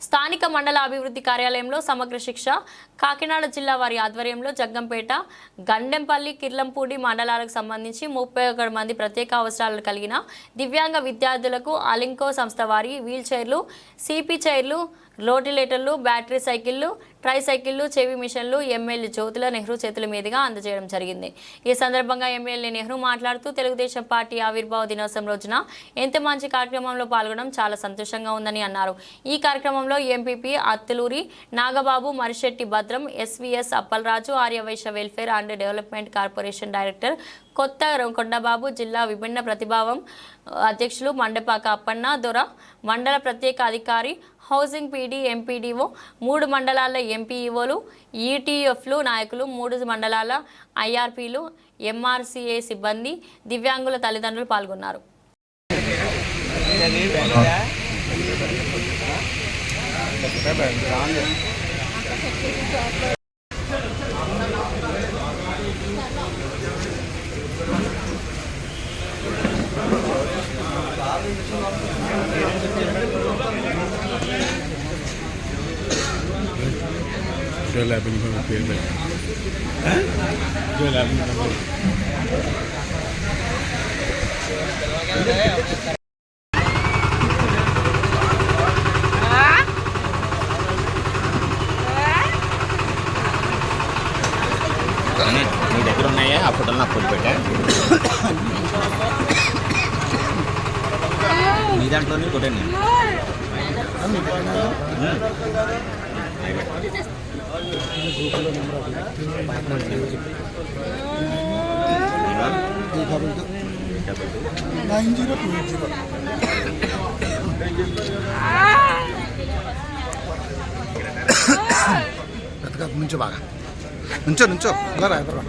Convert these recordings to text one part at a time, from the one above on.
స్థానిక మండల అభివృద్ధి కార్యాలయంలో సమగ్ర శిక్ష కాకినాడ జిల్లా వారి ఆధ్వర్యంలో జగ్గంపేట గండెంపల్లి కిర్లంపూడి మండలాలకు సంబంధించి ముప్పై ఒకటి మంది ప్రత్యేక అవసరాలు కలిగిన దివ్యాంగ విద్యార్థులకు అలింకో సంస్థ వారి వీల్ చైర్లు సిపి చైర్లు రోటిలేటర్లు బ్యాటరీ సైకిళ్ళు ట్రై సైకిళ్ళు చెవి మిషన్లు ఎమ్మెల్యే జ్యోతుల నెహ్రూ చేతుల మీదుగా అందజేయడం జరిగింది. ఈ సందర్భంగా ఎమ్మెల్యే నెహ్రూ మాట్లాడుతూ తెలుగుదేశం పార్టీ ఆవిర్భావ దినోత్సవం రోజున ఎంత మంచి కార్యక్రమంలో పాల్గొనడం చాలా సంతోషంగా ఉందని అన్నారు. ఈ కార్యక్రమంలో MPP Attuluri Nagababu Marisetti Bhadram SVS Appalaraju Aryavysya welfare and development corporation director Kotha Kondababu జిల్లా విభిన్న ప్రతిభావం అధ్యక్షులు మండపాక అప్పన్న దొర మండల ప్రత్యేక అధికారి హౌసింగ్ పీడీ ఎంపీడీఓ మూడు మండలాల ఎంపీఈఓలు ఈటీఎఫ్లు నాయకులు మూడు మండలాల ఐఆర్పీలు ఎంఆర్సీఏ సిబ్బంది దివ్యాంగుల తల్లిదండ్రులు పాల్గొన్నారు. జోల్ యాపిల్ పేరు జోల్ యాపిల్ నీ దగ్గర ఉన్నాయా? ఆ ఫోటోలు నాకు ఫోటో పెట్టా? నీ దాంట్లోనే కొట్టాను nine zero two eight zero బ్రతక నుంచో బాగా నుంచో నుంచో ఇవ్వరా ఇవ్వరా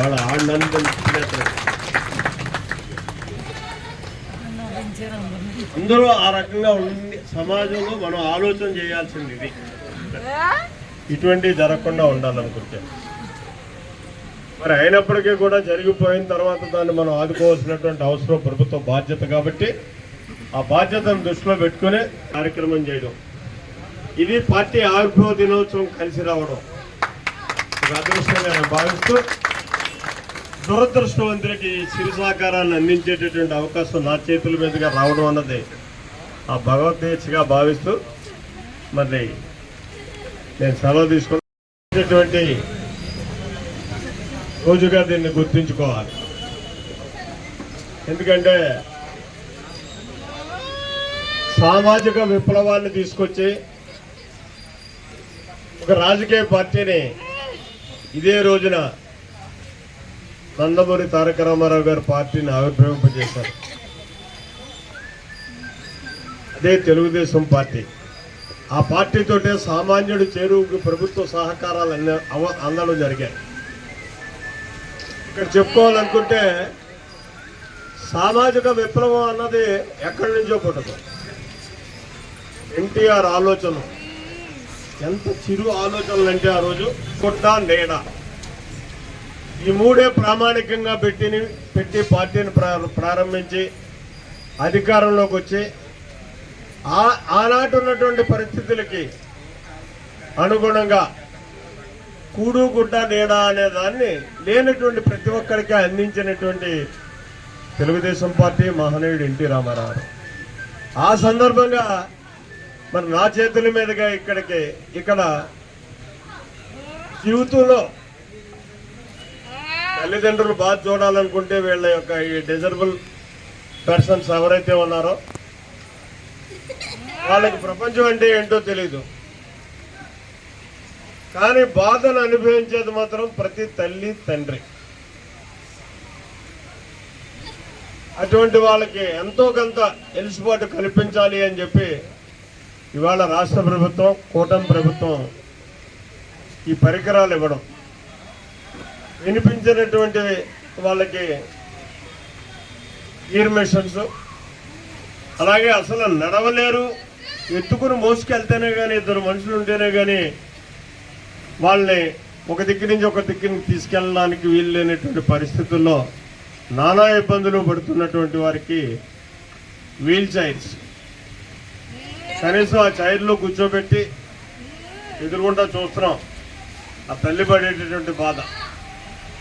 వాళ్ళ ఆడినంత అందరూ ఆ రకంగా ఉండి సమాజంలో మనం ఆలోచన చేయాల్సింది ఇది ఇటువంటి జరగకుండా ఉండాలనుకుంటే. మరి అయినప్పటికీ కూడా జరిగిపోయిన తర్వాత దాన్ని మనం ఆదుకోవాల్సినటువంటి అవసరం ప్రభుత్వ బాధ్యత కాబట్టి ఆ బాధ్యతను దృష్టిలో పెట్టుకునే కార్యక్రమం చేయడం. ఇది పార్టీ ఆవిర్భావ దినోత్సవం కలిసి రావడం. అదృష్టంగా నేను భావిస్తూ దురదృష్టవంతులకి ఈ సిరి సహకారాన్ని అందించేటటువంటి అవకాశం నా చేతుల మీదుగా రావడం అన్నది ఆ భగవద్గీతగా భావిస్తూ మరి నేను సెలవు తీసుకున్నటువంటి రోజుగా దీన్ని గుర్తుంచుకోవాలి. ఎందుకంటే సామాజిక విప్లవాన్ని తీసుకొచ్చి ఒక రాజకీయ పార్టీని ఇదే రోజున నందమూరి తారక రామారావు గారు పార్టీని ఆవిర్భవింపజేశారు. అదే తెలుగుదేశం పార్టీ. ఆ పార్టీతోటే సామాన్యుడు చేరువుకి ప్రభుత్వ సహకారాలు అన్న అవ- అందడం జరిగాయి. ఇక్కడ చెప్పుకోవాలనుకుంటే సామాజిక విప్లవం అన్నది ఎక్కడి నుంచో పుట్టదు. ఎన్టీఆర్ ఆలోచన ఎంత చిరు ఆలోచనలు అంటే ఆ రోజు కొట్ట నేడా ఈ మూడే ప్రామాణికంగా పెట్టిని పెట్టి పార్టీని ప్రారంభించి అధికారంలోకి వచ్చి ఆ ఆనాటి ఉన్నటువంటి పరిస్థితులకి అనుగుణంగా కూడు గుడ్డ నేడా అనే దాన్ని లేనటువంటి ప్రతి ఒక్కరికి అందించినటువంటి తెలుగుదేశం పార్టీ మహనీయుడు ఎన్టీ రామారావు. ఆ సందర్భంగా మరి నా చేతుల మీదుగా ఇక్కడికి ఇక్కడ జీవితంలో తల్లిదండ్రులు బాధ చూడాలనుకుంటే వీళ్ళ యొక్క ఈ డిజర్బుల్ పర్సన్స్ ఎవరైతే ఉన్నారో వాళ్ళకి ప్రపంచం అంటే ఏంటో తెలియదు కానీ బాధను అనుభవించేది మాత్రం ప్రతి తల్లి తండ్రి. అటువంటి వాళ్ళకి ఎంతో కొంత ఎలుసుబాటు కల్పించాలి అని చెప్పి ఇవాళ రాష్ట్ర ప్రభుత్వం కూటమి ప్రభుత్వం ఈ పరికరాలు ఇవ్వడం. వినిపించినటువంటి వాళ్ళకి ఇయర్ మిషన్స్ అలాగే అసలు నడవలేరు ఎత్తుకుని మోసుకెళ్తేనే కానీ ఇద్దరు మనుషులు ఉంటేనే కానీ వాళ్ళని ఒక దిక్కు నుంచి ఒక దిక్కుని తీసుకెళ్ళడానికి వీలు లేనటువంటి పరిస్థితుల్లో నానా ఇబ్బందులు పడుతున్నటువంటి వారికి వీల్ చైర్స్. కనీసం ఆ చైర్లో కూర్చోబెట్టి ఎదురుగుండా చూస్తున్నాం. ఆ తల్లి పడేటటువంటి బాధ.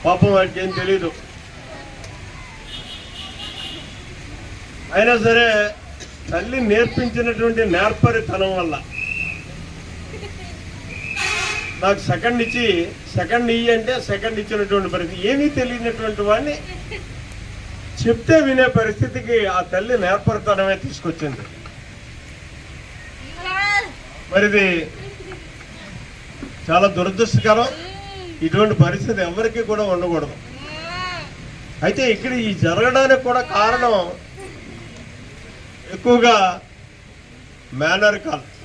పాపం వాడికి ఏం తెలీదు. అయినా సరే తల్లి నేర్పించినటువంటి నేర్పరితనం వల్ల నాకు సెకండ్ ఇచ్చి సెకండ్ ఇయ్యి అంటే సెకండ్ ఇచ్చినటువంటి పరిస్థితి. ఏమీ తెలియనటువంటి వాడిని చెప్తే వినే పరిస్థితికి ఆ తల్లి నేర్పరితనమే తీసుకొచ్చింది. మరిది చాలా దురదృష్టకరం. ఇటువంటి పరిస్థితి ఎవరికి కూడా ఉండకూడదు. అయితే ఇక్కడ ఈ జరగడానికి కూడా కారణం ఎక్కువగా మేనర్ కాల్స్